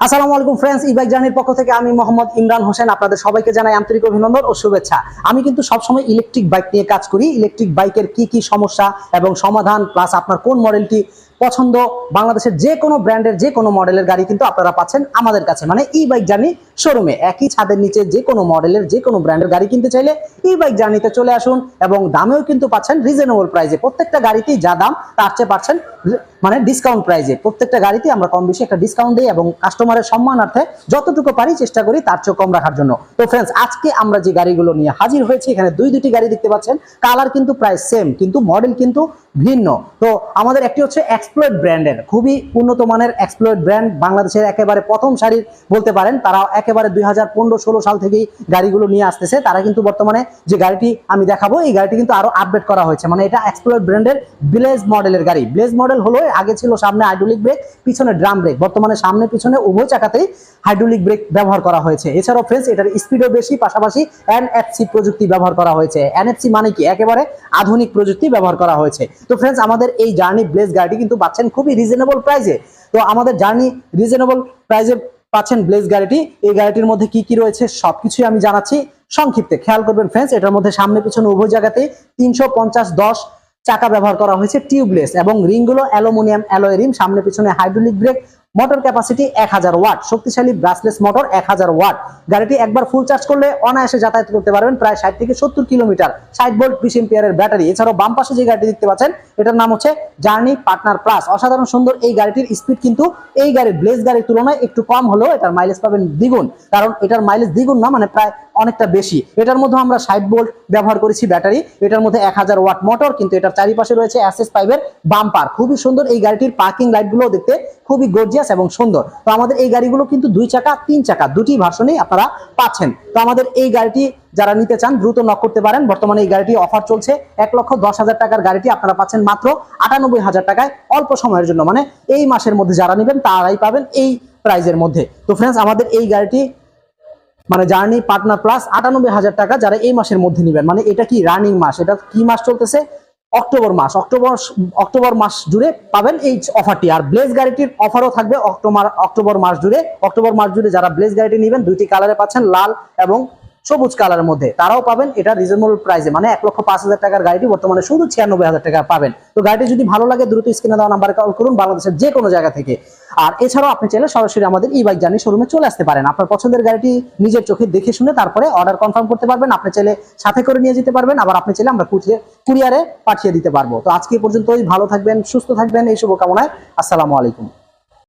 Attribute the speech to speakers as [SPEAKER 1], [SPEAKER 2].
[SPEAKER 1] আসসালামু আলাইকুম ফ্রেন্ডস ই বাইক জার্নির পক্ষ থেকে আমি মোহাম্মদ ইমরান হোসেন আপনাদের সবাইকে জানাই আন্তরিক অভিনন্দন ও শুভেচ্ছা। আমি কিন্তু সবসময় ইলেকট্রিক বাইক নিয়ে কাজ করি। ইলেকট্রিক বাইকের কি কি সমস্যা এবং সমাধান প্লাস আপনার কোন মডেলটি পছন্দ, বাংলাদেশের যে কোনো ব্র্যান্ডের যে কোনো মডেলের গাড়ি কিন্তু আপনারা পাচ্ছেন আমাদের কাছে। মানে ই বাইক জার্নি শোরুমে একই ছাদের নিচে যে কোনো মডেলের যে কোনো ব্র্যান্ডের গাড়ি কিনতে চাইলে ই বাইক জার্নিতে চলে আসুন এবং দামেও কিন্তু পাচ্ছেন রিজনেবল প্রাইসে প্রত্যেকটা গাড়িতেই যা দাম, তার চেয়ে পাচ্ছেন মানে ডিসকাউন্ট প্রাইসে প্রত্যেকটা গাড়িতে আমরা কম বেশি একটা ডিসকাউন্ট দিই এবং কাস্টমারের সম্মানার্থে যতটুকু পারি চেষ্টা করি তার চেয়ে কম রাখার জন্য। তো ফ্রেন্ডস আজকে আমরা যে গাড়িগুলো নিয়ে হাজির হয়েছি, এখানে দুই দুটি গাড়ি দেখতে পাচ্ছেন। কালার কিন্তু প্রায় সেম কিন্তু মডেল কিন্তু ভিন্ন। তো আমাদের একটি হচ্ছে এক্সপ্লোয়েড ব্র্যান্ডের খুবই উন্নত মানের এক্সপ্লোয়েড ব্র্যান্ড বাংলাদেশের একেবারে প্রথম সারির বলতে পারেন। তারা একেবারে দুই হাজার পনেরো ষোলো সাল থেকেই গাড়িগুলো নিয়ে আসতেছে। তারা কিন্তু বর্তমানে যে গাড়িটি আমি দেখাবো, এই গাড়িটি কিন্তু আরও আপডেট করা হয়েছে। মানে এটা এক্সপ্লোয়েড ব্র্যান্ডের ব্লেজ মডেলের গাড়ি। ব্লেজ মডেল হলো, আগে ছিল সামনে হাইড্রোলিক ব্রেক পিছনে ড্রাম ব্রেক বর্তমানে সামনে পিছনে উভয় চাকাতেই হাইড্রোলিক ব্রেক ব্যবহার করা হয়েছে। এছাড়াও ফ্রেন্ডস এটার স্পিডও বেশি, পাশাপাশি এনএফসি প্রযুক্তি ব্যবহার করা হয়েছে। এনএফসি মানে কি? একেবারে আধুনিক প্রযুক্তি ব্যবহার করা হয়েছে। তো ফ্রেন্ডস আমাদের এই জার্নি ব্লেজ গাড়িটি কিন্তু পাচ্ছেন খুবই রিজনেবল প্রাইসে তো আমাদের জার্নি রিজনেবল প্রাইসে পাচ্ছেন ব্লেজ গাড়িটি এই গাড়িটির মধ্যে কি কি রয়েছে সবকিছুই আমি জানাচ্ছি। সংক্ষিপ্তে খেয়াল করবেন ফ্রেন্ডস এটার মধ্যে সামনে পিছনে উভয় জায়গাতেই তিনশো পঞ্চাশ দশ চাকা ব্যবহার করা হয়েছে টিউবলেস এবং রিংগুলো অ্যালুমিনিয়াম অ্যালয় রিম, সামনে পিছনে হাইড্রোলিক ব্রেক মোটর ক্যাপাসিটি এক হাজার ওয়াট শক্তিশালী ব্রাসলেস মোটর এক হাজার ওয়াট গাড়িটি একবার ফুল চার্জ করলে অনায়াসে যাতায়াত করতে পারবেন প্রায় ষাট থেকে সত্তর কিলোমিটার। ষাট ভোল্ট বিশ এম্পিয়ারের ব্যাটারি এছাড়াও বাম পাশে যে গাড়িটি দেখতে পাচ্ছেন, এটার নাম হচ্ছে জার্নি পার্টনার প্লাস অসাধারণ সুন্দর এই গাড়িটির স্পিড কিন্তু এই গাড়ির ব্লেজ গাড়ির তুলনায় একটু কম হলেও এটার মাইলেজ পাবেন দ্বিগুণ। কারণ এটার মাইলেজ দ্বিগুণ না মানে প্রায় অনেকটা বেশি। এটার মধ্যে আমরা ষাট ভোল্ট ব্যবহার করেছি ব্যাটারি। এটার মধ্যে এক হাজার ওয়াট মোটর, কিন্তু এটার চারিপাশে রয়েছে অ্যাসেস পাইপের বাম্পার। খুবই সুন্দর এই গাড়িটির পার্কিং লাইটগুলো দেখতে খুবই গর্জিয়াস এবং সুন্দর। তো আমাদের এই গাড়িগুলো কিন্তু দুই চাকা, তিন চাকা, দুটি ভার্সনেই আপনারা পাচ্ছেন। তো আমাদের এই গাড়িটি যারা নিতে চান, দ্রুত নক করতে পারেন। বর্তমানে এই গাড়িটি অফার চলছে এক লক্ষ দশ হাজার টাকার গাড়িটি আপনারা পাচ্ছেন মাত্র আটানব্বই হাজার টাকায় অল্প সময়ের জন্য। মানে এই মাসের মধ্যে যারা নেবেন, তারাই পাবেন এই প্রাইজের মধ্যে। তো ফ্রেন্ডস আমাদের এই গাড়িটি মানে জার্নি পার্টনার প্লাস আটানব্বই হাজার টাকা যারা এই মাসের মধ্যে নেবেন। মানে এটা কি রানিং মাস? এটা কি মাস চলতেছে? অক্টোবর মাস। অক্টোবর অক্টোবর মাস জুড়ে পাবেন এই অফারটি আর ব্লেজ গাড়িটির অফারও থাকবে অক্টোবর অক্টোবর মাস জুড়ে। অক্টোবর মাস জুড়ে যারা ব্লেজ গাড়িটি নেবেন, দুইটি কালারে পাচ্ছেন, লাল এবং সবুজ কালারের মধ্যে। তারাও পাবেন, এটা রিজনেবল প্রাইসে মানে এক লক্ষ পাঁচ হাজার টাকার গাড়িটি বর্তমানে শুধু ছিয়ানব্বই হাজার টাকা পাবেন। তো গাড়িটি যদি ভালো লাগে, দ্রুত স্ক্রিনে দেওয়া নাম্বারে কল করুন, বাংলাদেশের যে কোনো জায়গা থেকে। আর এছাড়াও আপনি চাইলে সরাসরি আমাদের ই বাইক জার্নি শোরুমে চলে আসতে পারেন। আপনার পছন্দের গাড়িটি নিজের চোখে দেখে শুনে তারপরে অর্ডার কনফার্ম করতে পারবেন। আপনি চাইলে সাথে করে নিয়ে যেতে পারবেন, আবার আপনি চাইলে আমরা কুরিয়ারে পাঠিয়ে দিতে পারব। তো আজকে পর্যন্তই, ভালো থাকবেন, সুস্থ থাকবেন, এই শুভকামনায়। আসসালামু আলাইকুম।